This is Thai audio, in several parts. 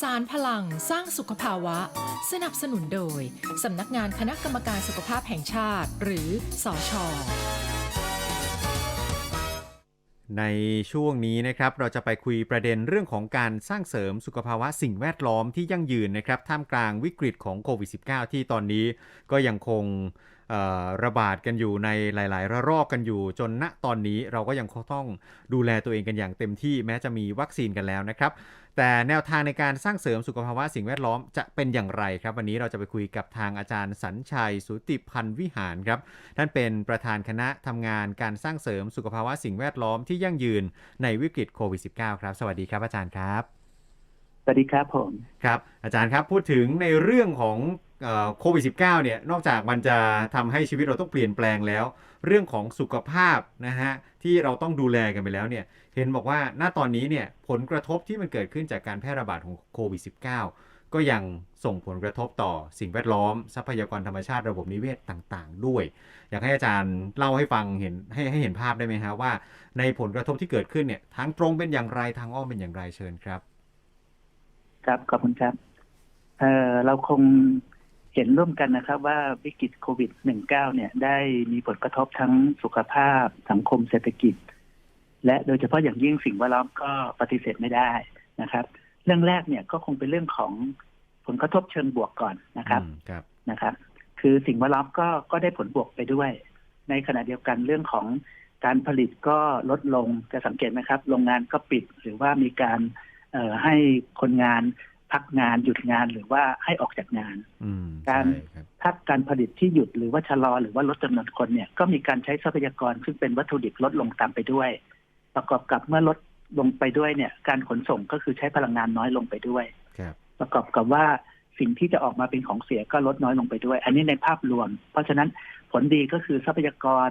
สารพลังสร้างสุขภาวะ สนับสนุนโดย สำนักงานคณะกรรมการสุขภาพแห่งชาติ หรือสอชอในช่วงนี้นะครับเราจะไปคุยประเด็นเรื่องของการสร้างเสริมสุขภาวะสิ่งแวดล้อมที่ยั่งยืนนะครับท่ามกลางวิกฤตของโควิด -19 ที่ตอนนี้ก็ยังคงระบาดกันอยู่ในหลาย ๆ ระลอกกันอยู่จนณตอนนี้เราก็ยังคงต้องดูแลตัวเองกันอย่างเต็มที่แม้จะมีวัคซีนกันแล้วนะครับ แต่แนวทางในการสร้างเสริมสุขภาวะสิ่งแวดล้อมจะเป็นอย่างไรครับ วันนี้เราจะไปคุยกับทางอาจารย์สัญชัย สุติพันธ์วิหารครับท่านเป็นประธานคณะทำงานการสร้างเสริมสุขภาวะสิ่งแวดล้อมที่ยั่งยืนในวิกฤตโควิด -19 ครับ สวัสดีครับอาจารย์ครับ สวัสดีครับผม ครับ อาจารย์ครับพูดถึงในเรื่องของโควิด -19 เนี่ยนอกจากมันจะทำให้ชีวิตเราต้องเปลี่ยนแปลงแล้ว เรื่องของสุขภาพนะฮะที่เราต้องดูแลกันไปแล้วเนี่ยเห็นบอกว่าณตอนนี้เนี่ยผลกระทบที่มันเกิดขึ้นจากการแพร่ระบาดของโควิด -19 ก็ยังส่งผลกระทบต่อสิ่งแวดล้อม ทรัพยากรธรรมชาติระบบนิเวศต่างๆ ด้วย อยากให้อาจารย์เล่าให้ฟังเห็นให้ให้เห็นภาพได้ไหมฮะว่า ในผลกระทบที่เกิดขึ้นเนี่ยทางตรงเป็นอย่างไรทางอ้อมเป็นอย่างไรเชิญครับ ครับขอบคุณครับเอ่อเราคงเห็นร่วมกันนะครับว่าวิกฤตโควิด -19 เนี่ยได้มีผลกระทบทั้งสุขภาพสังคมเศรษฐกิจ และโดยเฉพาะอย่างยิ่งสิ่งแวดล้อมก็ปฏิเสธไม่ได้นะครับ เรื่องแรกเนี่ยก็คงเป็นเรื่องของผลกระทบเชิงบวกก่อนนะครับอืมครับนะครับ คือสิ่งแวดล้อมก็ก็ได้ผลบวกไปด้วย ในขณะเดียวกันเรื่องของการผลิตก็ลดลงจะสังเกตไหมครับ โรงงานก็ปิดหรือว่ามีการเอ่อ ให้คนงานพักงานหยุดงานหรือว่าให้ออกจากงานอืมการใช่ครับถ้าการผลิตที่หยุดหรือว่าชะลอหรือว่าลดจำนวนคนเนี่ยก็มีการใช้ทรัพยากรซึ่งเป็นวัตถุดิบลดลงตามไปด้วย ประกอบกับเมื่อลดลงไปด้วยเนี่ย การขนส่งก็คือใช้พลังงานน้อยลงไปด้วยครับประกอบกับว่าสิ่งที่จะออกมาเป็นของเสียก็ลดน้อยลงไปด้วย อันนี้ในภาพรวม เพราะฉะนั้นผลดีก็คือทรัพยากร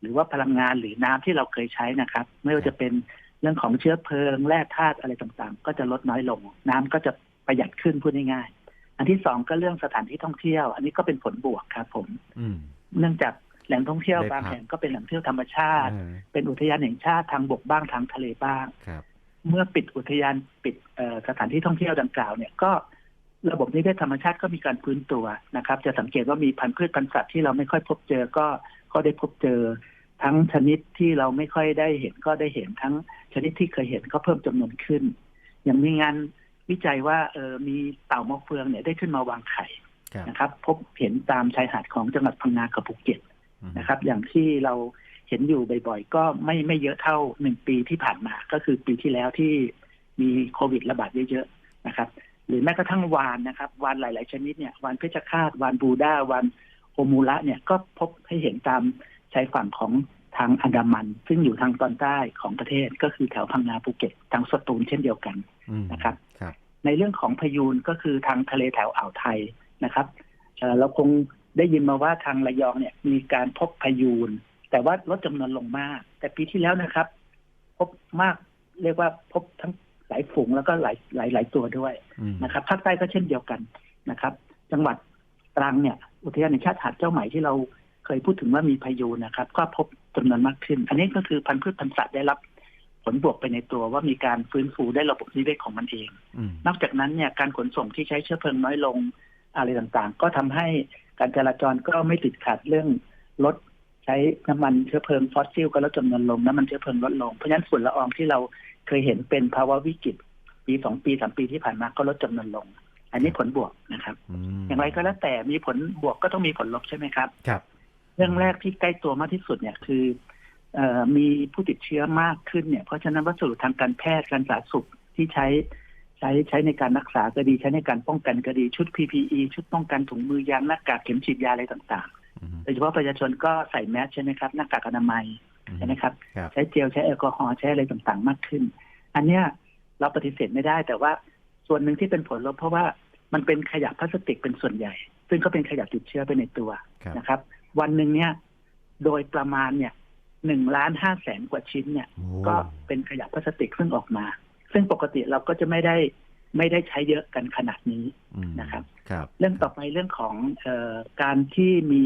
หรือว่าพลังงานหรือน้ำที่เราเคยใช้นะครับ ไม่ว่าจะเป็น เรื่องของเชื้อเพลิงแร่ธาตุอะไรต่างๆ ก็จะลดน้อยลง น้ำก็จะประหยัดขึ้นพูดง่ายๆอันที่สองก็เรื่องสถานที่ท่องเที่ยว อันนี้ก็เป็นผลบวกครับผมอืมเนื่องจากแหล่งท่องเที่ยวได้บางพักแห่งก็เป็นแหล่งท่องเที่ยวธรรมชาติอ่าเป็นอุทยานแห่งชาติทางบกบ้างทางทะเลบ้างครับเมื่อปิดอุทยานปิดเอ่อสถานที่ท่องเที่ยวดังกล่าวเนี่ยก็ระบบนิเวศธรรมชาติก็มีการฟื้นตัวนะครับ จะสังเกตว่ามีพันธุ์พืชพันธุ์สัตว์ที่เราไม่ค่อยพบเจอก็ก็ได้พบเจอ ทั้งชนิดที่เราไม่ค่อยได้เห็นก็ได้เห็นทั้งชนิดที่เคยเห็นก็เพิ่มจำนวนขึ้น อย่างมีงานวิจัยว่าเออมีเต่ามะเฟืองเนี่ยได้ขึ้นมาวางไข่ครับนะครับ พบเห็นตามชายหาดของจังหวัดพังงากับภูเก็ตอืมนะครับ อย่างที่เราเห็นอยู่บ่อยๆ ก็ไม่ไม่เยอะเท่าหนึ่งปีที่ผ่านมาก็คือปีที่แล้วที่มีโควิดระบาดเยอะๆนะครับ หรือแม้กระทั่งวานนะครับวานหลาย ๆ ชนิดเนี่ยวานเพชฌฆาตวานบูดาวานโอมูระเนี่ยก็พบให้เห็นตาม ชายฝั่งของทางอันดามัน ซึ่งอยู่ทางตอนใต้ของประเทศก็คือแถวพังงาภูเก็ตทางสตูลเช่นเดียวกันอืมนะครับครับ ในเรื่องของพายุนก็คือทางทะเลแถวอ่าวไทยนะครับเอ่อเราคงได้ยินมาว่าทางระยองเนี่ยมีการพบพายุนแต่ว่าลดจำนวนลงมาก แต่ปีที่แล้วนะครับ พบมากเรียกว่าพบทั้งหลายฝูงแล้วก็หลายหลายหลายตัวด้วยอืมนะครับภาคใต้ก็เช่นเดียวกันนะครับ จังหวัดตรังเนี่ย อุทยานแห่งชาติหาดเจ้าไหมที่เรา เคยพูดถึงว่ามีพายุนะครับ ก็พบจำนวนมากขึ้น อันนี้ก็คือพันธุ์พืชพันธุ์สัตว์ได้รับผลบวกไปในตัวว่ามีการฟื้นฟูได้ระบบนิเวศของมันเองอืมนอกจากนั้นเนี่ยการขนส่งที่ใช้เชื้อเพลิงน้อยลงอะไรต่างๆ ก็ทำให้การจราจรก็ไม่ติดขัดเรื่องลดใช้น้ำมันเชื้อเพลิงฟอสซิลก็ลดจำนวนลงน้ำมันเชื้อเพลิงลดลง เพราะฉะนั้นฝุ่นละอองที่เราเคยเห็นเป็นภาวะวิกฤตปีสองปีสามปีที่ผ่านมาก็ลดจำนวนลง อันนี้ผลบวกนะครับอืมอย่างไรก็แล้วแต่มีผลบวกก็ต้องมีผลลบใช่ไหมครับครับ เรื่องแรกที่ใกล้ตัวมากที่สุดเนี่ยคือเออมีผู้ติดเชื้อมากขึ้นเนี่ย เพราะฉะนั้นวัสดุทางการแพทย์การสาธารณสุขที่ใช้ใช้ใช้ในการรักษาก็ดีใช้ในการป้องกันก็ดีชุด PPE ชุดป้องกันถุงมือยางหน้ากากเข็มฉีดยาอะไรต่างอืมๆโดยเฉพาะประชาชนก็ใส่แมสใช่ไหมครับหน้ากากอนามัยใช่ไหมครับครับ ใช้เจลใช้แอลกอฮอล์ใช้อะไรต่างๆ มากขึ้น อันเนี้ยเราปฏิเสธไม่ได้แต่ว่าส่วนหนึ่งที่เป็นผลลบเพราะว่ามันเป็นขยะพลาสติกเป็นส่วนใหญ่ ซึ่งก็เป็นขยะติดเชื้อไปในตัวครับนะครับ วันหนึ่งเนี่ย โดยประมาณเนี่ยหนึ่งล้านห้าแสนกว่าชิ้นเนี่ยโอ้ก็เป็นขยะพลาสติกซึ่งออกมา ซึ่งปกติเราก็จะไม่ได้ไม่ได้ใช้เยอะกันขนาดนี้อืมนะครับครับเรื่องต่อไปเรื่องของเออการที่มี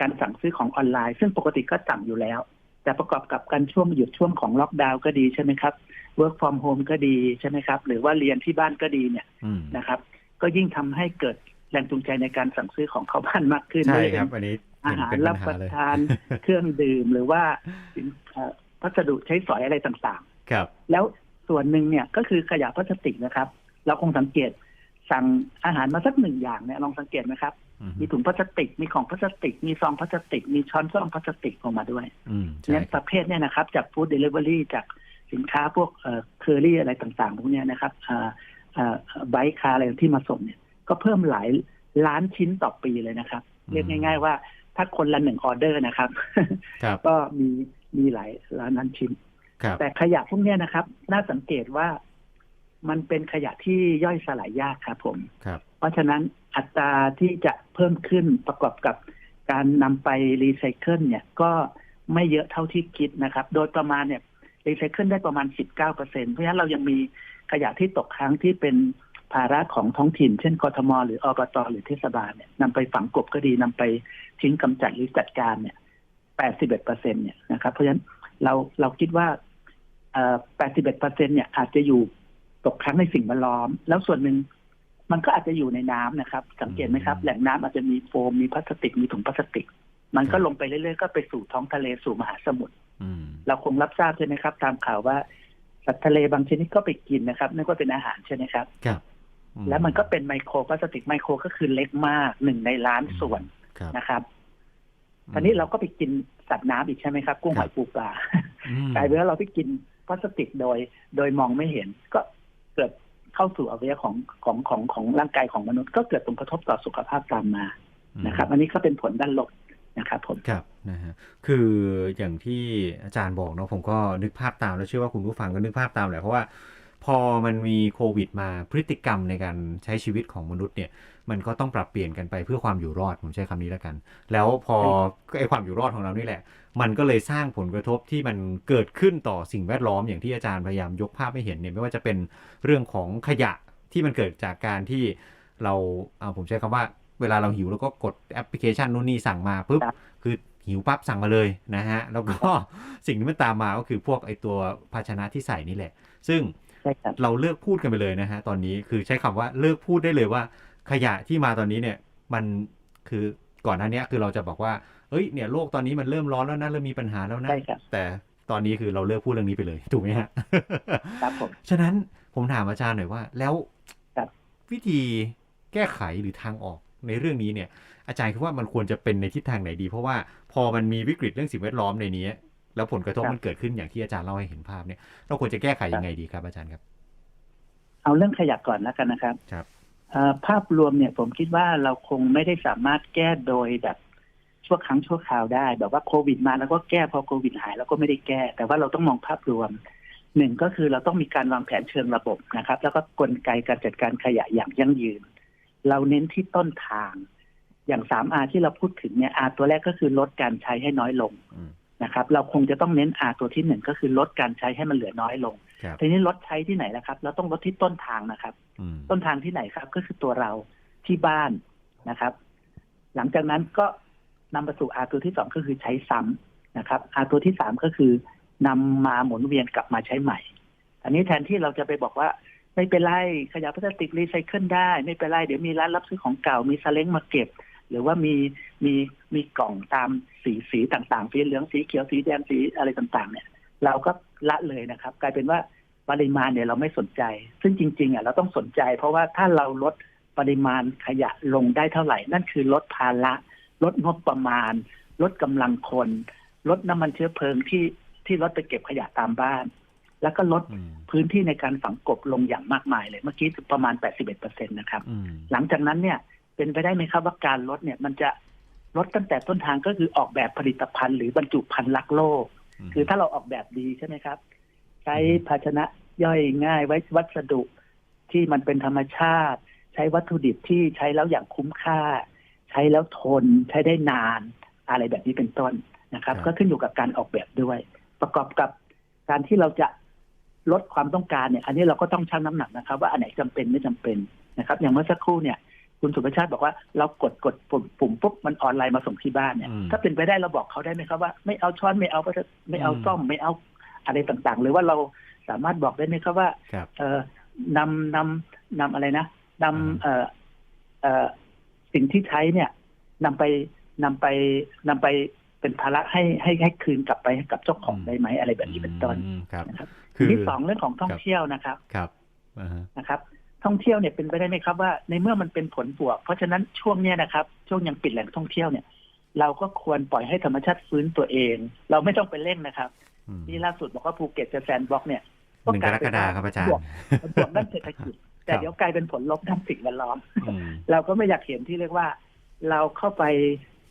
การสั่งซื้อของออนไลน์ ซึ่งปกติก็สั่งอยู่แล้ว แต่ประกอบกับการช่วงหยุดช่วงของล็อกดาวน์ก็ดีใช่ไหมครับ work from home ก็ดีใช่ไหมครับ หรือว่าเรียนที่บ้านก็ดีเนี่ยอืมนะครับ ก็ยิ่งทำให้เกิดแรงจูงใจในการสั่งซื้อของเข้าบ้านมากขึ้นใช่ไม่ว่าจะครับเป็นอันนี้ อาเห็นหารเป็นรัปับญหาประเลยทานเครื่องดื่มหรือว่าสินเอ่อพัสดุใช้สอยอะไรต่างครับๆแล้วส่วนหนึ่งเนี่ยก็คือขยะพลาสติกนะครับ เราคงสังเกตสั่งอาหารมาสักหนึ่งอย่างเนี่ยลองสังเกตไหมครับอืมมีถุงพลาสติกมีของพลาสติก มีซองพลาสติก มีช้อนซ่อมพลาสติกออกมาด้วยอืมใช่เนี่ยคปรับระเภทเนี่ยนะครับ จากฟู้ดเดลิเวอรี่จากสินค้าพวกเอ่อเคอรี่อะไรต่างๆพวกเนี้ยนะครับไบค์คาร์อะไรที่มาส่งเนี่ย ก็เพิ่มหลายล้านชิ้นต่อปีเลยนะครับอืมเรียกง่าย ๆ ว่า ถ้าคนละหนึ่งออเดอร์นะครับครับก็มีมีหลายล้านนั้นชิ้นครับแต่ขยะพวกเนี้ยนะครับ น่าสังเกตว่ามันเป็นขยะที่ย่อยสลายยากครับผมครับ เพราะฉะนั้นอัตราที่จะเพิ่มขึ้นประกอบกับการนำไปรีไซเคิลเนี่ยก็ไม่เยอะเท่าที่คิดนะครับ โดยประมาณเนี่ยรีไซเคิลได้ประมาณ 19เปอร์เซ็นเพราะฉะนั้นเรายังมีขยะที่ตกค้างที่เป็น ภาระของท้องถิ่น เช่นกทมหรืออบตหรือเทศบาลเนี่ยนำไปฝังกลบก็ดีนำไปทิ้งกำจัดหรือจัดการเนี่ย81เปอร์เซ็นเนี่ยนะครับ เพราะฉะนั้นเราเราคิดว่าเอ่อ81เปอร์เซ็นเนี่ยอาจจะอยู่ตกค้างในสิ่งแวดล้อม แล้วส่วนหนึ่งมันก็อาจจะอยู่ในน้ำนะครับ สังเกตไหมครับอืมแหล่งน้ำอาจจะมีโฟมมีพลาสติกมีถุงพลาสติก มันก็ลงไปเรื่อยๆก็ไปสู่ท้องทะเลสู่มหาสมุทรอืมเราคงรับทราบใช่ไหมครับ ตามข่าวว่าสัตว์ทะเลบางชนิดก็ไปกินนะครับนึกว่าเป็นอาหารใช่ไหมครับครับ แล้วมันก็เป็นไมโครพลาสติกไมโครก็คือเล็กมากหนึ่งในล้านส่วนครับนะครับตอนนี้เราก็ไปกินสัตว์น้ำอีกใช่ไหมครับ กุ้งหอยปูปลาอืมกลายเป็นว่าเราไปกินพลาสติกโดย โดยมองไม่เห็น ก็เกิดเข้าสู่อวัยวะของของของของร่างกายของมนุษย์ ก็เกิดผลกระทบต่อสุขภาพตามมานะครับ อันนี้ก็เป็นผลด้านลบนะครับผมครับนะฮะคืออย่างที่อาจารย์บอกเนาะผมก็นึกภาพตามแล้วเชื่อว่าคุณผู้ฟังก็นึกภาพตามแหละเพราะว่า พอมันมีโควิดมาพฤติกรรมในการใช้ชีวิตของมนุษย์เนี่ย มันก็ต้องปรับเปลี่ยนกันไปเพื่อความอยู่รอดผมใช้คำนี้แล้วกัน แล้วพอไอ้ความอยู่รอดของเรานี่แหละ มันก็เลยสร้างผลกระทบที่มันเกิดขึ้นต่อสิ่งแวดล้อมอย่างที่อาจารย์พยายามยกภาพให้เห็นเนี่ยไม่ว่าจะเป็นเรื่องของขยะที่มันเกิดจากการที่เราเอาผมใช้คำว่าเวลาเราหิวเราก็กดแอปพลิเคชันนู่นนี่สั่งมาปุ๊บครับคือหิวปั๊บสั่งมาเลยนะฮะแล้วก็สิ่งที่มันตามมาก็คือพวกไอตัวภาชนะที่ใส่นี่แหละ ซึ่ง ใช่ครับเราเลิกพูดกันไปเลยนะฮะตอนนี้คือใช้คำว่าเลิกพูดได้เลยว่า ขยะที่มาตอนนี้เนี่ยมันคือก่อนหน้านี้คือเราจะบอกว่าเอ้ยเนี่ยโลกตอนนี้มันเริ่มร้อนแล้วนะเริ่มมีปัญหาแล้วนะใช่ครับแต่ตอนนี้คือเราเลิกพูดเรื่องนี้ไปเลยถูกไหมฮะครับผมฉะนั้นผมถามอาจารย์หน่อยว่า แล้วครับวิธีแก้ไขหรือทางออกในเรื่องนี้เนี่ย อาจารย์คิดว่ามันควรจะเป็นในทิศทางไหนดี เพราะว่าพอมันมีวิกฤตเรื่องสิ่งแวดล้อมในนี้ แล้วผลกระทบครับมันเกิดขึ้นอย่างที่อาจารย์เล่าให้เห็นภาพเนี่ย เราควรจะแก้ไขยังไงดีครับ อาจารย์ครับ เอาเรื่องขยะก่อนแล้วกันนะครับครับเอ่อภาพรวมเนี่ยผมคิดว่าเราคงไม่ได้สามารถแก้โดยแบบชั่วครั้งชั่วคราวได้ แบบว่าโควิดมาแล้วก็แก้พอโควิดหายแล้วก็ไม่ได้แก้ แต่ว่าเราต้องมองภาพรวมหนึ่งก็คือเราต้องมีการวางแผนเชิงระบบนะครับ แล้วก็กลไกการจัดการขยะอย่างยั่งยืน เราเน้นที่ต้นทาง อย่างสามอาที่เราพูดถึงเนี่ยอาตัวแรกก็คือลดการใช้ให้น้อยลงอืม นะครับ เราคงจะต้องเน้นอาตัวที่หนึ่งก็คือลดการใช้ให้มันเหลือน้อยลง ครับทีนี้ลดใช้ที่ไหนนะครับ เราต้องลดที่ต้นทางนะครับ อืมต้นทางที่ไหนครับ ก็คือตัวเราที่บ้านนะครับ หลังจากนั้นก็นำไปสู่อาตัวที่สองก็คือใช้ซ้ำนะครับอาตัวที่สามก็คือนำมาหมุนเวียนกลับมาใช้ใหม่ อันนี้แทนที่เราจะไปบอกว่า ไม่เป็นไรขยะพลาสติกรีไซเคิลได้ ไม่เป็นไรเดี๋ยวมีร้านรับซื้อของเก่ามีซาเล้งมาเก็บ หรือว่ามีมีมีกล่องตามสีสีต่างๆ สีเหลืองสีเขียวสีแดงสีอะไรต่างๆ เนี่ย เราก็ละเลยนะครับ กลายเป็นว่าปริมาณเนี่ยเราไม่สนใจ ซึ่งจริงๆอะเราต้องสนใจ เพราะว่าถ้าเราลดปริมาณขยะลงได้เท่าไหร่ นั่นคือลดภาระลดงบประมาณ ลดกำลังคน ลดน้ำมันเชื้อเพลิงที่ที่รถไปเก็บขยะตามบ้าน แล้วก็ลดอืมพื้นที่ในการฝังกลบลงอย่างมากมายเลย เมื่อกี้ประมาณ 81%นะครับอืมหลังจากนั้นเนี่ย เป็นไปได้ไหมครับว่าการลดเนี่ย มันจะลดตั้งแต่ต้นทางก็คือออกแบบผลิตภัณฑ์หรือบรรจุภัณฑ์รักโลก คือถ้าเราออกแบบดีใช่ไหมครับ ใช้ภาชนะย่อยง่ายไว้วัสดุที่มันเป็นธรรมชาติ ใช้วัตถุดิบที่ใช้แล้วอย่างคุ้มค่า ใช้แล้วทนใช้ได้นานอะไรแบบนี้เป็นต้นนะครับครับก็ขึ้นอยู่กับการออกแบบด้วย ประกอบกับการที่เราจะลดความต้องการเนี่ย อันนี้เราก็ต้องชั่งน้ำหนักนะครับ ว่าอันไหนจำเป็นไม่จำเป็นนะครับ อย่างเมื่อสักครู่เนี่ย คคุณสุภชาติบอกว่าเรากดกดปุ่มปุ่มปุ๊บมันออนไลน์มาส่งที่บ้านเนี่ยอืมถ้าเป็นไปได้เราบอกเขาได้ไหมครับว่าไม่เอาช้อนไม่เอาไม่เอาอืมซ่อมไม่เอาอะไรต่างๆ หรือว่าเราสามารถบอกได้ไหมครับว่าครับเออนำนำนำอะไรนะนำอ่าเอ่อเอ่อสิ่งที่ใช้เนี่ยนำไปนำไปนำไปเป็นภาระให้ให้ให้คืนกลับไปให้กับเจ้าของได้ไหมอะไรแบบนี้เป็นต้นอืมครับนะครับคือที่สองเรื่องของท่องเที่ยวนะครับครับอ่าฮะนะครับ ท่องเที่ยวเนี่ยเป็นไปได้ไหมครับว่าในเมื่อมันเป็นผลบวก เพราะฉะนั้นช่วงเนี้ยนะครับ ช่วงยังปิดแหล่งท่องเที่ยวเนี่ยเราก็ควรปล่อยให้ธรรมชาติฟื้นตัวเอง เราไม่ต้องไปเร่งนะครับอืมนี่ล่าสุดบอกว่าภูเก็ตจะแซนด์บ็อกซ์เนี่ยหนึ่งกรกฎาคมครับอาจารย์บวกบวกด้านเศรษฐกิจ แต่ครับเดี๋ยวกลายเป็นผลลบด้านสิ่งแวดล้อมอืมเราก็ไม่อยากเห็นที่เรียกว่า เราเข้าไป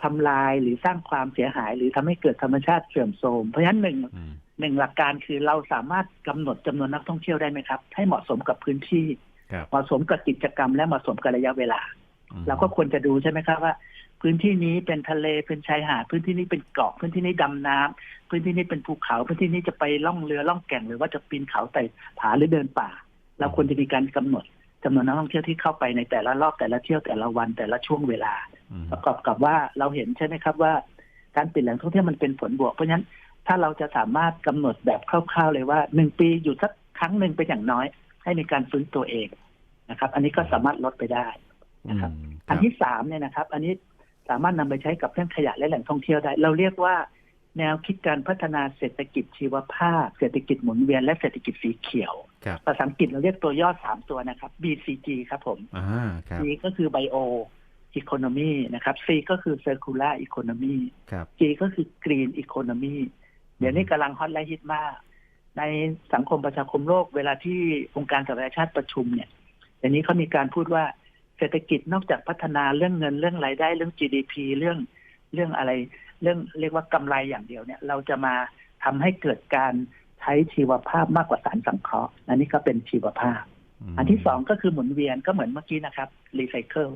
ทำลายหรือสร้างความเสียหาย หรือทำให้เกิดธรรมชาติเสื่อมโทรมเพราะฉะนั้นหนึ่งอืมหนึ่งหลักการคือเราสามารถกำหนดจำนวนนักท่องเที่ยวได้ไหมครับ ให้เหมาะสมกับพื้นที่ครับ เหมาะสมกับกิจกรรมและเหมาะสมกับระยะเวลาอืมเราก็ควรจะดูใช่ไหมครับว่า พื้นที่นี้เป็นทะเลเป็นชายหาดพื้นที่นี้เป็นเกาะพื้นที่นี้ดำน้ำพื้นที่นี้เป็นภูเขา พื้นที่นี้จะไปล่องเรือล่องแก่งหรือว่าจะปีนเขาไต่ผาหรือเดินป่า เราควรจะมีการกำหนดจำนวนนักท่องเที่ยวที่เข้าไปในแต่ละรอบแต่ละเที่ยวแต่ละวันแต่ละช่วงเวลาอืมประกอบกับว่าเราเห็นใช่ไหมครับว่า การปิดแหล่งท่องเที่ยวมันเป็นผลบวกเพราะฉะนั้นถ้าเราจะสามารถกำหนดแบบคร่าวๆเลยว่าหนึ่งปีอยู่สักครั้งหนึ่งเป็นอย่างน้อย ให้มีการฟื้นตัวเอง นะครับ อันนี้ก็สามารถลดไปได้นะครับอืมอันที่สามเนี่ยนะครับ อันนี้สามารถนำไปใช้กับเรื่องขยะและแหล่งท่องเที่ยวได้ เราเรียกว่าแนวคิดการพัฒนาเศรษฐกิจชีวภาพ เศรษฐกิจหมุนเวียนและเศรษฐกิจสีเขียวครับภาษาอังกฤษเราเรียกตัวย่อสามตัวนะครับ BCG ครับผมอ่าครับ B ก็คือ Bio Economy นะครับ C ก็คือ Circular Economy ครับ G ก็คือ Green Economy เดี๋ยวนี้กำลังฮอตและฮิตมาก ในสังคมประชาคมโลก เวลาที่องค์การสหประชาชาติประชุมเนี่ย เดี๋ยวนี้เขามีการพูดว่าเศรษฐกิจนอกจากพัฒนาเรื่องเงินเรื่องรายได้เรื่อง GDP เรื่องเรื่องอะไร เรื่องเรียกว่ากำไรอย่างเดียวเนี่ย เราจะมาทำให้เกิดการใช้ชีวภาพมากกว่าสารสังเคราะห์อันนี้ก็เป็นชีวภาพมอันที่สองก็คือหมุนเวียนก็เหมือนเมื่อกี้นะครับรีไซเคิล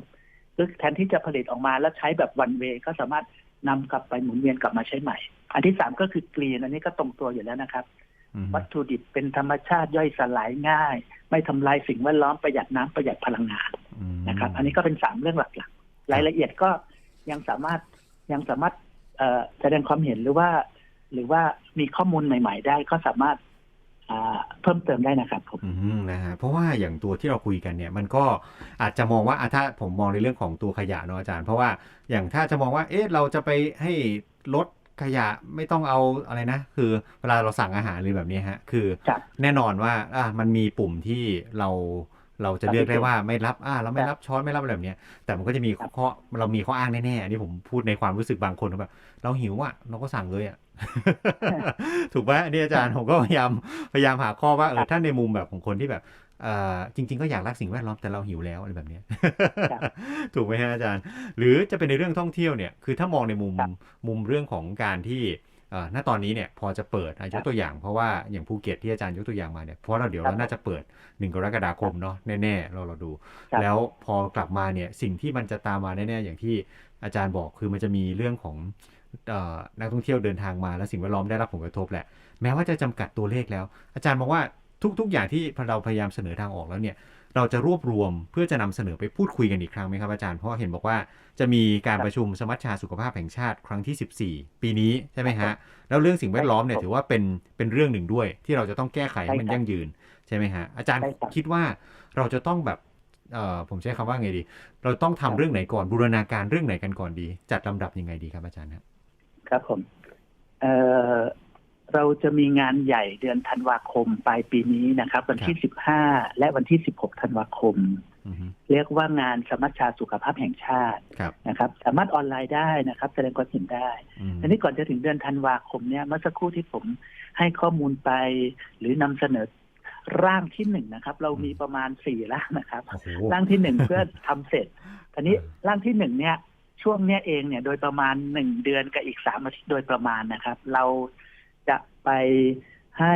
คือแทนที่จะผลิตออกมาแล้วใช้แบบวันเวก็สามารถนำกลับไปหมุนเวียนกลับมาใช้ใหม่ อันที่สามก็คือกรีนอันนี้ก็ตรงตัวอยู่แล้วนะครับอืมวัตถุดิบเป็นธรรมชาติย่อยสลายง่าย ไม่ทำลายสิ่งแวดล้อมประหยัดน้ำประหยัดพลังงานอืมนะครับ อันนี้ก็เป็นสามเรื่องหลักๆรายละเอียดก็ยังสามารถยังสามารถเอ่อแสดงความเห็นหรือว่า หรือว่ามีข้อมูลใหม่ ๆ ได้ก็สามารถอ่าเพิ่มเติมได้นะครับผมอืมนะฮะเพราะว่าอย่างตัวที่เราคุยกันเนี่ย มันก็อาจจะมองว่าอะถ้าผมมองในเรื่องของตัวขยะเนาะอาจารย์ เพราะว่าอย่างถ้าจะมองว่าเอ๊ะเราจะไปให้ลด ขยะไม่ต้องเอาอะไรนะ คือเวลาเราสั่งอาหารหรือแบบนี้ฮะ คือครับแน่นอนว่าอะมันมีปุ่มที่เราเราจะเลือกได้ว่าไม่รับอ่าเราไม่รับช้อนไม่รับอะไรแบบเนี้ยแต่มันก็จะมีครับข้อเรามีข้ออ้างแน่ๆอันนี้ผมพูดในความรู้สึกบางคนว่าแบบเราหิวอะเราก็สั่งเลยอะถูกไหมอันนี้อาจารย์ผมก็พยายามพยายามหาข้อว่าเออถ้าในมุมแบบของคนที่แบบเอ่อ จริง ๆ ก็อยากรักสิ่งแวดล้อมแต่เราหิวแล้วอะไรแบบเนี้ยครับถูกไหมฮะอาจารย์ หรือจะเป็นในเรื่องท่องเที่ยวเนี่ยคือถ้ามองในมุมครับมุมเรื่องของการที่เอ่อณตอนนี้เนี่ยพอจะเปิดอะยครักบตัวอย่างเพราะว่าอย่างภูเก็ตที่อาจารย์ยกตัวอย่างมาเนี่ยเพราะเราเดี๋ยวครับเราน่าจะเปิดหนึ่งกรกฎาคมเนาะแน่ๆเราเราดูครับแล้วพอกลับมาเนี่ยสิ่งที่มันจะตามมาแน่ๆอย่างที่อาจารย์บอกคือมันจะมีเรื่องของเอ่อนักท่องเที่ยวเดินทางมา แล้วสิ่งแวดล้อมได้รับผลกระทบแหละแม้ว่าจะจำกัดตัวเลขแล้ว อาจารย์มองว่า ทุก ๆ อย่างที่เราพยายามเสนอทางออกแล้วเนี่ย เราจะรวบรวมเพื่อจะนำเสนอไปพูดคุยกันอีกครั้งไหมครับอาจารย์ เพราะว่าเห็นบอกว่าจะมีการประชุมสมัชชาสุขภาพแห่งชาติครั้งที่ 14 ปีนี้ใช่ไหมฮะ แล้วเรื่องสิ่งแวดล้อมเนี่ยถือว่าเป็นเป็นเรื่องหนึ่งด้วย ที่เราจะต้องแก้ไขให้มันใช่ครับยั่งยืนใช่ไหมฮะ อาจารย์ใช่ครับคิดว่าเราจะต้องแบบเอ่อผมใช้คำว่าไงดี เราต้องทำครับเรื่องไหนก่อนบูรณาการเรื่องไหนกันก่อนดี จัดลำดับยังไงดีครับอาจารย์ครับ ครับผมเอ่อ เราจะมีงานใหญ่เดือนธันวาคมปลายปีนี้นะครับ วันที่15และวันที่16ธันวาคมอือฮึเรียกว่างานสมัชชาสุขภาพแห่งชาติครับนะครับ สามารถออนไลน์ได้นะครับ แสดงความเห็นได้อืมทีนี้ก่อนจะถึงเดือนธันวาคมเนี่ยเมื่อสักครู่ที่ผมให้ข้อมูลไป หรือนำเสนอร่างที่หนึ่งนะครับ เรามีประมาณสี่ร่างนะครับโอ้โหร่างที่หนึ่งเพื่อทำเสร็จทีนี้ร่างที่หนึ่งเนี่ยช่วงเนี้ยเองเนี่ยโดยประมาณหนึ่งเดือนกับอีกสามอาทิตย์โดยประมาณนะครับ เราจะ ไปให้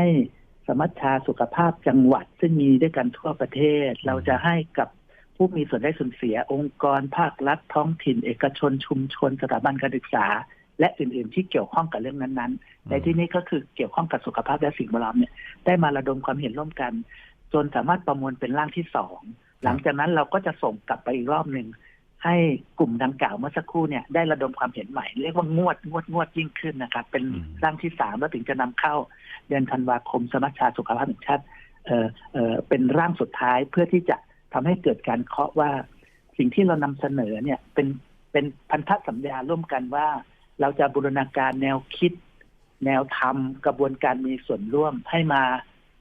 สมัชชาสุขภาพจังหวัด ซึ่งมีด้วยกันทั่วประเทศ เราจะให้กับผู้มีส่วนได้ส่วนเสียองค์กรภาครัฐท้องถิ่น เอกชนชุมชน สถาบันการศึกษา และอื่นๆ ที่เกี่ยวข้องกับเรื่องนั้นๆ ในที่นี้ก็คือเกี่ยวข้องกับสุขภาพและสิ่งแวดล้อมเนี่ยได้มาระดมความเห็นร่วมกัน จนสามารถประมวลเป็นร่างที่สองหลังจากนั้นเราก็จะส่งกลับไปอีกรอบหนึ่ง ให้กลุ่มดังกล่าวเมื่อสักครู่เนี่ยได้ระดมความเห็นใหม่ เรียกว่างวดงวดงวดยิ่งขึ้นนะครับ เป็นอืมร่างที่สามแล้วถึงจะนำเข้าเดือนธันวาคมสมัชชาสุขภาพแห่งชาติเอ่อเอ่อเป็นร่างสุดท้ายเพื่อที่จะทำให้เกิดการเคาะว่า สิ่งที่เรานำเสนอเนี่ยเป็นเป็นพันธสัญญาร่วมกันว่า เราจะบูรณาการแนวคิด แนวธรรมกระบวนการมีส่วนร่วมให้มา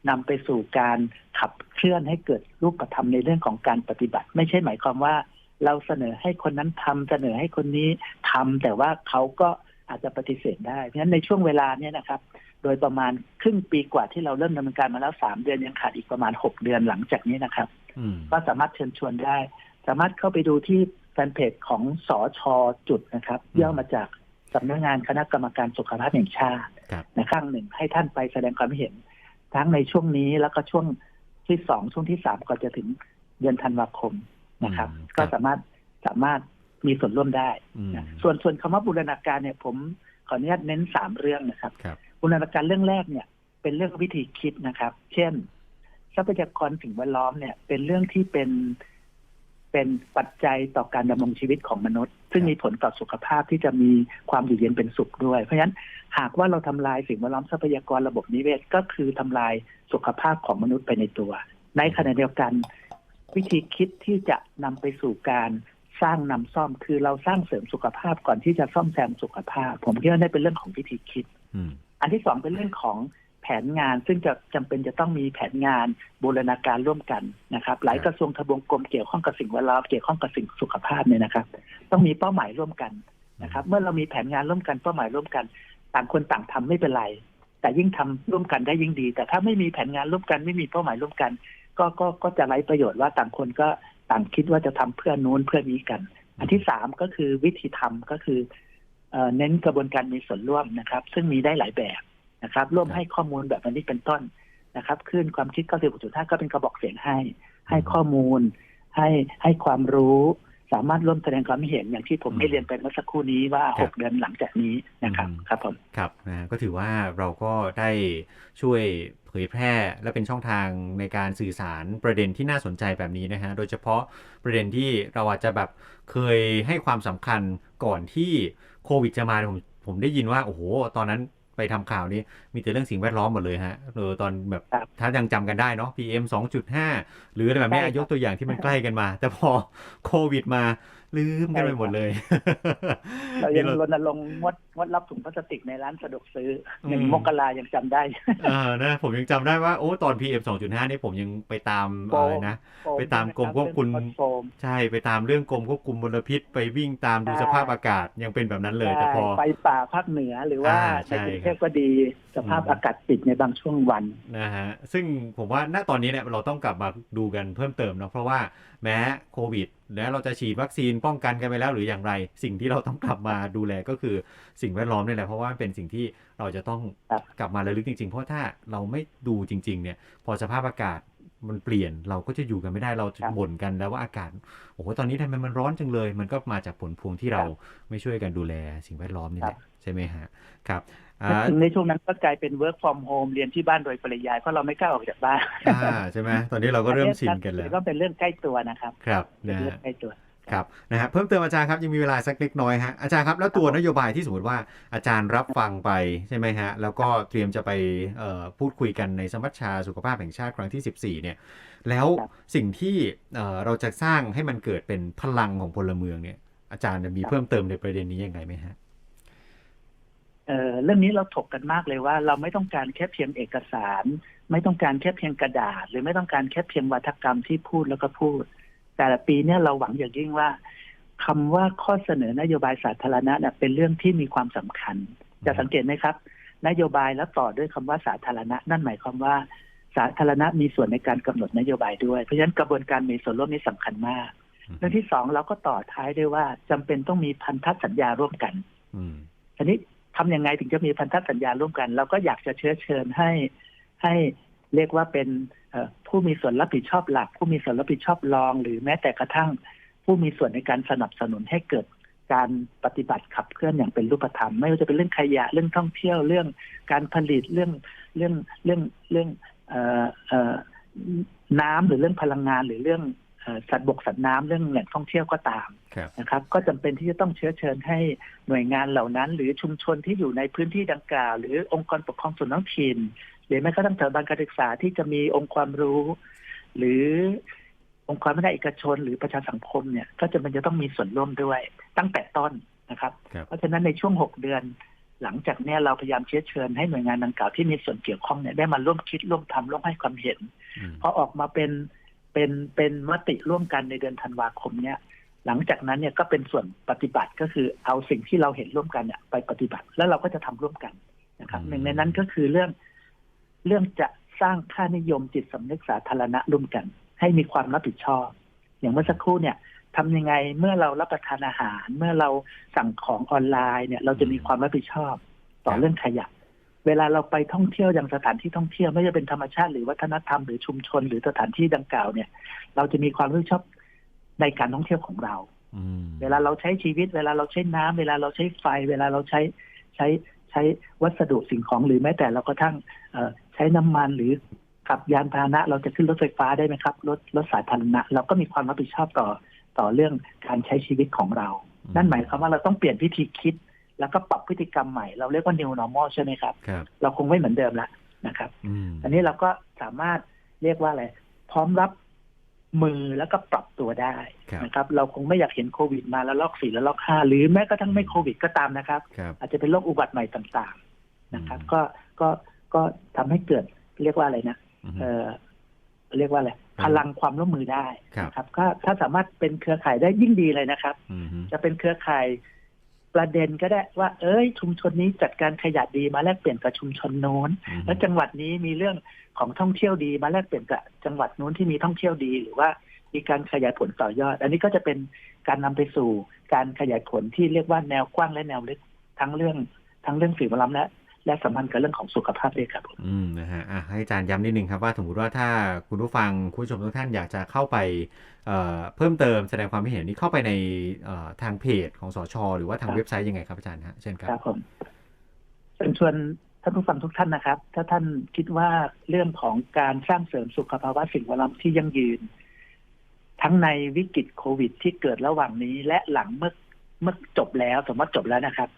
นำไปสู่การขับเคลื่อนให้เกิดรูปธรรมในเรื่องของการปฏิบัติ ไม่ใช่หมายความว่า เราเสนอให้คนนั้นทำเสนอให้คนนี้ทำแต่ว่าเขาก็อาจจะปฏิเสธได้เพราะฉะนั้นในช่วงเวลาเนี้ยนะครับ โดยประมาณครึ่งปีกว่าที่เราเริ่มดำเนินการมาแล้วสามเดือนยังขาดอีกประมาณหกเดือนหลังจากนี้นะครับอืมก็สามารถเชิญชวนได้ สามารถเข้าไปดูที่แฟนเพจของสอชอจุดนะครับอืมย่อมาจากสำนักงานคณะกรรมการสุขภาพแห่งชาติครับนะข้างหนึ่งให้ท่านไปแสดงความเห็น ทั้งในช่วงนี้แล้วก็ช่วงที่สองช่วงที่สามก่อนจะถึงเดือนธันวาคม นะครับอืมก็สามารถสามารถมีส่วนร่วมได้อืมนะส่วนส่วนคำว่าบูรณาการเนี่ย ผมขออนุญาตเน้นสามเรื่องนะครับครับบูรณาการเรื่องแรกเนี่ย เป็นเรื่องวิธีคิดนะครับ เช่นทรัพยากรสิ่งแวดล้อมเนี่ย เป็นเรื่องที่เป็นเป็นปัจจัยต่อการดำรงชีวิตของมนุษย์ ซึ่งมีผลต่อสุขภาพที่จะมีความอยู่เย็นเป็นสุขด้วย เพราะฉะนั้นหากว่าเราทำลายสิ่งแวดล้อมทรัพยากรระบบนิเวศก็คือทำลายสุขภาพของมนุษย์ไปในตัว ในขณะเดียวกัน วิธีคิดที่จะนำไปสู่การสร้างนำซ่อมคือเราสร้างเสริมสุขภาพก่อนที่จะซ่อมแซมสุขภาพ ผมคิดว่านี่เป็นเรื่องของวิธีคิดอืมอันที่สองเป็นเรื่องของแผนงานซึ่งจะจำเป็นจะต้องมีแผนงานบูรณาการร่วมกันนะครับ หลายครับกระทรวงทบวงกรมเกี่ยวข้องกับสิ่งแวดล้อมเกี่ยวข้องกับสิ่งสุขภาพเนี่ยนะครับ ต้องมีเป้าหมายร่วมกันนะครับ เมื่อเรามีแผนงานร่วมกันเป้าหมายร่วมกัน ต่างคนต่างทำไม่เป็นไร แต่ยิ่งทำร่วมกันได้ยิ่งดี แต่ถ้าไม่มีแผนงานร่วมกันไม่มีเป้าหมายร่วมกัน ก็ก็ก็จะไร้ประโยชน์ว่าต่างคนก็ต่างคิดว่าจะทำเพื่อนู้นเพื่อนี้กัน อันที่สามก็คือวิธีทำก็คือเน้นกระบวนการมีส่วนร่วมนะครับ ซึ่งมีได้หลายแบบนะครับ ร่วมให้ข้อมูลแบบนี้เป็นต้นนะครับขึ้นความคิด 96.5 ก็เป็นกระบอกเสียงให้ ให้ข้อมูล ให้ให้ความรู้ สามารถร่วมแสดงความเห็นอย่างที่ผมอืมได้เรียนไปเมื่อสักครู่นี้ว่าครับ6เดือนหลังจากนี้นะครับอืมครับผมครับนะฮะก็ถือว่าเราก็ได้ช่วยเผยแพร่และเป็นช่องทางในการสื่อสารประเด็นที่น่าสนใจแบบนี้นะฮะโดยเฉพาะประเด็นที่เราอาจจะแบบเคยให้ความสำคัญก่อนที่โควิดจะมาผมผมได้ยินว่าโอ้โหตอนนั้น ไปทำข่าวนี้ มีแต่เรื่องสิ่งแวดล้อมหมดเลยฮะเออตอนแบบครับถ้ายังจำกันได้เนาะ PM 2.5 หรืออะไรแบบนี้ใช่ครับยกตัวอย่างที่มันใกล้กันมา แต่พอโควิดมา ลืมกันไปหมดเลย เรายังนี่รณรงค์งดงดรับถุงพลาสติกในร้านสะดวกซื้อหนึ่งอืมมกรายังจำได้เออนะผมยังจำได้ว่าโอ้ตอน PM 2.5นี่ผมยังไปตามโฟมอะไรนะ ไปตามกรมควบคุมเรื่องโฟมใช่ไปตามเรื่องกรมควบคุมมลพิษ ไปวิ่งตามดูใช่สภาพอากาศยังเป็นแบบนั้นเลยแต่พอไฟป่าภาคเหนือหรือว่าอ่าในใช่กรุงเทครัพบก็ดีสภาพอืมอากาศปิดในบางช่วงวันนะฮะซึ่งผมว่าณตอนนี้เนี่ยเราต้องกลับมาดูกันเพิ่มเติมเนาะเพราะว่าแม้โควิดแล้วเราจะฉีดวัคซีนป้องกันกันไปแล้วหรืออย่างไร สิ่งที่เราต้องกลับมาดูแลก็คือสิ่งแวดล้อมนี่แหละเพราะว่ามันเป็นสิ่งที่เราจะต้องครับกลับมาระลึกจริงๆ เพราะถ้าเราไม่ดูจริง ๆ เนี่ย พอสภาพอากาศมันเปลี่ยนเราก็จะอยู่กันไม่ได้เราจะครับบ่นกันแล้วว่าอากาศโอ้โหตอนนี้ทำไมมันร้อนจังเลย มันก็มาจากผลพวงที่เราครับไม่ช่วยกันดูแลสิ่งแวดล้อมนี่แหละใช่ไหมฮะครับอ่าถึง ในช่วงนั้นก็กลายเป็น work from home เรียนที่บ้านโดยปริยายเพราะเราไม่กล้าออกจากบ้านอ่าใช่ไหมตอนนี้เราก็เริ่มชินกันแล้วก็เป็นเรื่องใกล้ตัวนะครับครับเป็นนะเรื่อฮะงใกล้ตัวครับนะฮะเพิ่มเติมอาจารย์ครับยังมีเวลาสักเล็กน้อยฮะอาจารย์ครับแล้วตัวนโยบายที่สมมติว่าอาจารย์รับฟังไปใช่ไหมฮะแล้วก็เตรียมจะไปเอ่อพูดคุยกันในสมัชชาสุขภาพแห่งชาติครั้งที่ 14เนี่ยแล้วครับสิ่งที่เอ่อเราจะสร้างให้มันเกิดเป็นพลังของพลเมืองเนี่ยอาจารย์จะมีครับเพิ่มเติมในประเด็นนี้ยังไงไหมฮะ เอ่อเรื่องนี้เราถกกันมากเลยว่า เราไม่ต้องการแค่เพียงเอกสาร ไม่ต้องการแค่เพียงกระดาษ หรือไม่ต้องการแค่เพียงวัฒกรรมที่พูดแล้วก็พูด แต่ละปีเนี่ยเราหวังอย่างยิ่งว่าคำว่าข้อเสนอนโยบายสาธารณะเนี่ยเป็นเรื่องที่มีความสำคัญ จะสังเกตไหมครับ นโยบายแล้วต่อด้วยคำว่าสาธารณะ นั่นหมายความว่าสาธารณะมีส่วนในการกำหนดนโยบายด้วยเพราะฉะนั้นกระบวนการมีส่วนร่วมนี้สำคัญมากเรื่องที่สองเราก็ต่อท้ายด้วยว่าจำเป็นต้องมีพันธสัญญาร่วมกันอืมทีนี้ ทำยังไงถึงจะมีพันธสัญญาร่วมกัน เราก็อยากจะเชื้อเชิญให้ให้เรียกว่าเป็นผู้มีส่วนรับผิดชอบหลัก ผู้มีส่วนรับผิดชอบรอง หรือแม้แต่กระทั่งผู้มีส่วนในการสนับสนุนให้เกิดการปฏิบัติขับเคลื่อนอย่างเป็นรูปธรรม ไม่ว่าจะเป็นเรื่องขยะเรื่องท่องเที่ยวเรื่องการผลิตเรื่องเรื่องเรื่องเรื่องน้ำหรือเรื่องพลังงานหรือเรื่อง สัตว์บกสัตว์น้ำเรื่องแหล่งท่องเที่ยวก็ตามครับนะครับ ก็จำเป็นที่จะต้องเชื้อเชิญให้หน่วยงานเหล่านั้น หรือชุมชนที่อยู่ในพื้นที่ดังกล่าว หรือองค์กรปกครองส่วนท้องถิ่นหรือแม้กระทั่งสถาบันการศึกษาที่จะมีองค์ความรู้ หรือองค์กรไม่ได้เอกชน หรือประชาสังคมเนี่ย ก็จะมันจะต้องมีส่วนร่วมด้วยตั้งแต่ต้นนะครับครับเพราะฉะนั้นในช่วงหกเดือนหลังจากเนี้ยเราพยายามเชื้อเชิญให้หน่วยงานดังกล่าวที่มีส่วนเกี่ยวข้องเนี่ยได้มาร่วมคิดร่วมทำร่วมให้ความเห็นอืมพอออกมาเป็น เป็นเป็นมติร่วมกันในเดือนธันวาคมเนี่ย หลังจากนั้นเนี่ยก็เป็นส่วนปฏิบัติก็คือเอาสิ่งที่เราเห็นร่วมกันเนี่ยไปปฏิบัติแล้วเราก็จะทำร่วมกันนะครับหนึ่งในนั้นก็คือเรื่องเรื่องจะสร้างค่านิยมจิตสำนึกสาธารณะร่วมกัน ให้มีความรับผิดชอบ อย่างเมื่อสักครู่เนี่ยทำยังไงเมื่อเรารับประทานอาหาร เมื่อเราสั่งของออนไลน์เนี่ย เราจะมีความรับผิดชอบ ต่อเรื่องขยะ เวลาเราไปท่องเที่ยวอย่างสถานที่ท่องเที่ยวไม่ว่าจะเป็นธรรมชาติหรือวัฒนธรรมหรือชุมชนหรือสถานที่ดังกล่าวเนี่ย เราจะมีความรับผิดชอบในการท่องเที่ยวของเราอืมเวลาเราใช้ชีวิต เวลาเราใช้น้ำเวลาเราใช้ไฟ เวลาเราใช้ใช้ใช้วัสดุสิ่งของหรือแม้แต่เราก็ทั้งเอ่อใช้น้ำมันหรือขับยานพาหนะเราจะขึ้นรถไฟฟ้าได้ไหมครับรถรถสายพาหนะเราก็มีความรับผิดชอบต่อต่อเรื่องการใช้ชีวิตของเรา นั่นหมายความว่าเราต้องเปลี่ยนวิธีคิด แล้วก็ปรับพฤติกรรมใหม่ เราเรียกว่า new normal ใช่ไหมครับครับเราคงไม่เหมือนเดิมละนะครับอืมอันนี้เราก็สามารถเรียกว่าอะไร พร้อมรับมือแล้วก็ปรับตัวได้ครับนะครับ เราคงไม่อยากเห็นโควิดมาแล้วลอกสี่แล้วลอกห้าหรือแม้กระทั่งไม่โควิดก็ตามนะครับครับอาจจะเป็นโรคอุบัติใหม่ต่างๆนะครับอืมก็ก็ก็ทำให้เกิดเรียกว่าอะไรนะอืมเออเรียกว่าอะไรพลังความร่วมมือได้ครับนะครับ ก็ถ้าสามารถเป็นเครือข่ายได้ยิ่งดีเลยนะครับอืมจะเป็นเครือข่าย ประเด็นก็ได้ว่า เอ้ย ชุมชนนี้จัดการขยะดีมาแลกเปลี่ยนกับชุมชนโน้นอืมแล้วจังหวัดนี้มีเรื่องของท่องเที่ยวดีมาแลกเปลี่ยนกับจังหวัดนู้นที่มีท่องเที่ยวดีหรือว่ามีการขยายผลต่อยอด อันนี้ก็จะเป็นการนำไปสู่การขยายผลที่เรียกว่าแนวกว้างและแนวลึกทั้งเรื่องทั้งเรื่องสิ่งแวดล้อมและ และสัมพันธ์กับเรื่องของสุขภาพด้วยครับผมอืมนะฮะอะให้อาจารย์ย้ำนิดนึงครับว่าสมมติว่าถ้าคุณผู้ฟังคุณผู้ชมทุกท่านอยากจะเข้าไปเอ่อเพิ่มเติมแสดงความคิดเห็นนี้เข้าไปในเอ่อทางเพจของสช หรือว่าทางครับเว็บไซต์ยังไงครับอาจารย์ฮะเช่นครัครับบผมเชิญชวนท่านผู้ฟังทุกท่านนะครับ ถ้าท่านคิดว่าเรื่องของการสร้างเสริมสุขภาวะสิ่งแวดล้อมที่ยั่งยืน ทั้งในวิกฤตโควิดที่เกิดระหว่างนี้และหลังเมื่อเมื่อจบแล้ว สมมติจบแล้วนะครับ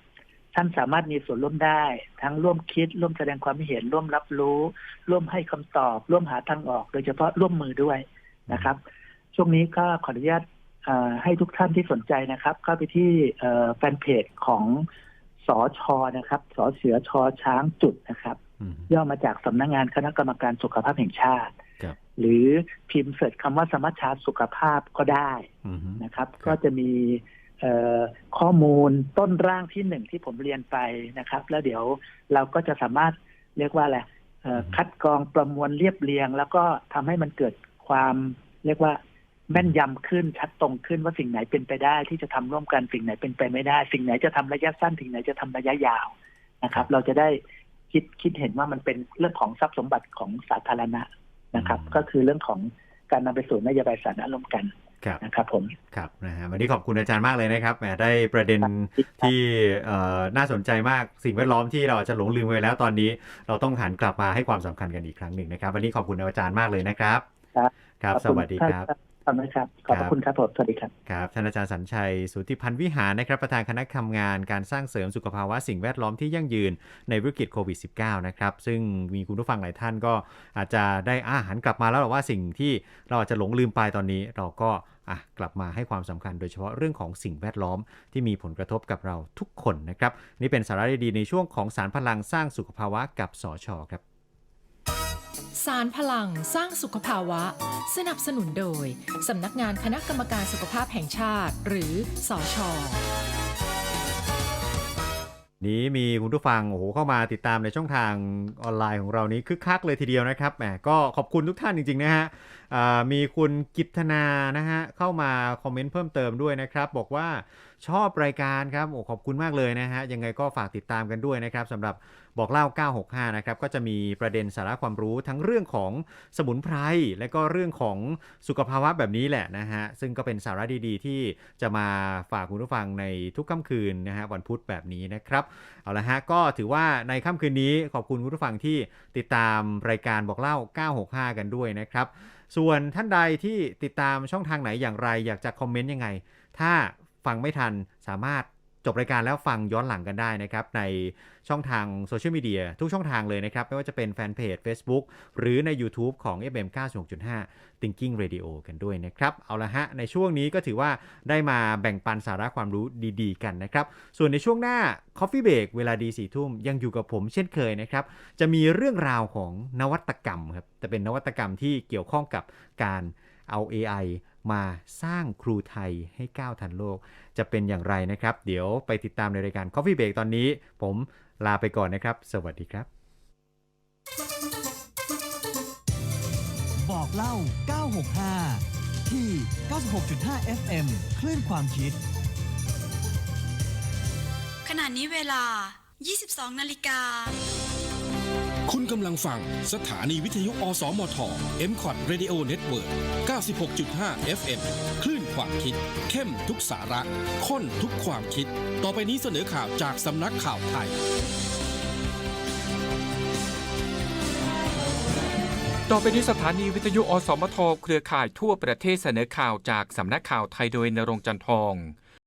ท่านสามารถมีส่วนร่วมได้ ทั้งร่วมคิด ร่วมแสดงความเห็น ร่วมรับรู้ ร่วมให้คำตอบ ร่วมหาทางออก โดยเฉพาะร่วมมือด้วยนะครับ ช่วงนี้ก็ขออนุญาตเอ่อให้ทุกท่านที่สนใจนะครับ เข้าไปที่เอ่อแฟนเพจของสอชอนะครับสอเสือชอช้างจุดนะครับอืมย่อมาจากสำนักงานคณะกรรมการสุขภาพแห่งชาติครับหรือพิมพ์เสิร์ชคำว่าสมัชชาสุขภาพก็ได้อืมนะครับครับ ก็จะมีเอ่อ ข้อมูลต้นร่างที่หนึ่งที่ผมเรียนไปนะครับ แล้วเดี๋ยวเราก็จะสามารถเรียกว่าอะไรคัดกรองประมวลเรียบเรียง แล้วก็ทำให้มันเกิดความเรียกว่าแม่นยำขึ้นชัดตรงขึ้นว่าสิ่งไหนเป็นไปได้ ที่จะทำร่วมกันสิ่งไหนเป็นไปไม่ได้ สิ่งไหนจะทำระยะสั้น สิ่งไหนจะทำระยะยาวนะครับ เราจะได้คิดคิดเห็นว่ามันเป็นเรื่องของทรัพย์สมบัติของสาธารณะนะครับ ก็คือเรื่องของการนำไปสู่นโยบายสาธารณะร่วมกัน ครับนะครับผมครับนะฮะวันนี้ขอบคุณอาจารย์มากเลยนะครับแหมได้ประเด็นที่เอ่อน่าสนใจมากสิ่งแวดล้อมที่เราอาจจะหลงลืมไปแล้วตอนนี้เราต้องหันกลับมาให้ความสำคัญกันอีกครั้งหนึ่งนะครับ วันนี้ขอบคุณอาจารย์มากเลยนะครับ ครับครับขอสณวัสดีครับ ขอบคุณครับ ขอบพระคุณครับผมสวัสดีครับ ครับ ท่านอาจารย์สัญชัย สุทธิพันธ์วิหารนะครับ ประธานคณะทำงานการสร้างเสริมสุขภาวะสิ่งแวดล้อมที่ยั่งยืนในวิกฤตโควิด -19 นะครับ ซึ่งมีคุณผู้ฟังหลายท่านก็อาจจะได้อาหันกลับมาแล้วหรอว่าสิ่งที่เราอาจจะหลงลืมไปตอนนี้เราก็อะกลับมาให้ความสำคัญโดยเฉพาะเรื่องของสิ่งแวดล้อมที่มีผลกระทบกับเราทุกคนนะครับ นี่เป็นสาระดีๆในช่วงของสารพลังสร้างสุขภาวะกับสชครับ สารพลังสร้างสุขภาวะ สนับสนุนโดย สำนักงานคณะกรรมการสุขภาพแห่งชาติ หรือสอชอนี้มีคุณผู้ฟังโอ้โหเข้ามาติดตามในช่องทางออนไลน์ของเรานี้คึกคักเลยทีเดียวนะครับแหมก็ขอบคุณทุกท่านจริงๆนะฮะมีคุณกิตนานะฮะเข้ามาคอมเมนต์เพิ่มเติมด้วยนะครับ บอกว่าชอบรายการครับโอ้ขอบคุณมากเลยนะฮะยังไงก็ฝากติดตามกันด้วยนะครับสำหรับ บอกเล่า 965 นะครับ ก็จะมีประเด็นสาระความรู้ทั้งเรื่องของสมุนไพร และก็เรื่องของสุขภาวะแบบนี้แหละนะฮะ ซึ่งก็เป็นสาระดีๆ ที่จะมาฝากคุณผู้ฟังในทุกค่ำคืนนะฮะวันพุธแบบนี้นะครับ เอาละฮะ ก็ถือว่าในค่ำคืนนี้ขอบคุณคุณผู้ฟังที่ติดตามรายการบอกเล่า 965 กันด้วยนะครับ ส่วนท่านใดที่ติดตามช่องทางไหนอย่างไร อยากจะคอมเมนต์ยังไง ถ้าฟังไม่ทันสามารถ จบรายการแล้วฟังย้อนหลังกันได้นะครับ ในช่องทางโซเชียลมีเดียทุกช่องทางเลยนะครับ ไม่ว่าจะเป็นแฟนเพจ Facebook หรือใน YouTube ของ FM 96.5 Thinking Radio กันด้วยนะครับ เอาละฮะ ในช่วงนี้ก็ถือว่าได้มาแบ่งปันสาระความรู้ดีๆ กันนะครับ ส่วนในช่วงหน้า Coffee Break เวลาดีสี่ทุ่มยังอยู่กับผมเช่นเคยนะครับ จะมีเรื่องราวของนวัตกรรมครับแต่เป็นนวัตกรรมที่เกี่ยวข้องกับการ เอา AI มาสร้างครูไทยให้ก้าวทันโลก จะเป็นอย่างไรนะครับ เดี๋ยวไปติดตามในรายการ Coffee Break ตอนนี้ ผมลาไปก่อนนะครับ สวัสดีครับ บอกเล่า 965 ที่ 96.5 FM คลื่นความคิด ขณะนี้เวลา 22 นาฬิกา คุณกำลังฟังสถานีวิทยุ อสมท m c o t Radio Network 96.5 FM คลื่นความคิด เข้มทุกสาระข้นทุกความคิด ต่อไปนี้เสนอข่าวจากสำนักข่าวไทย ต่อไปนี้สถานีวิทยุ อสมท เครือข่ายทั่วประเทศเสนอข่าวจากสำนักข่าวไทยโดยนรงจันทอง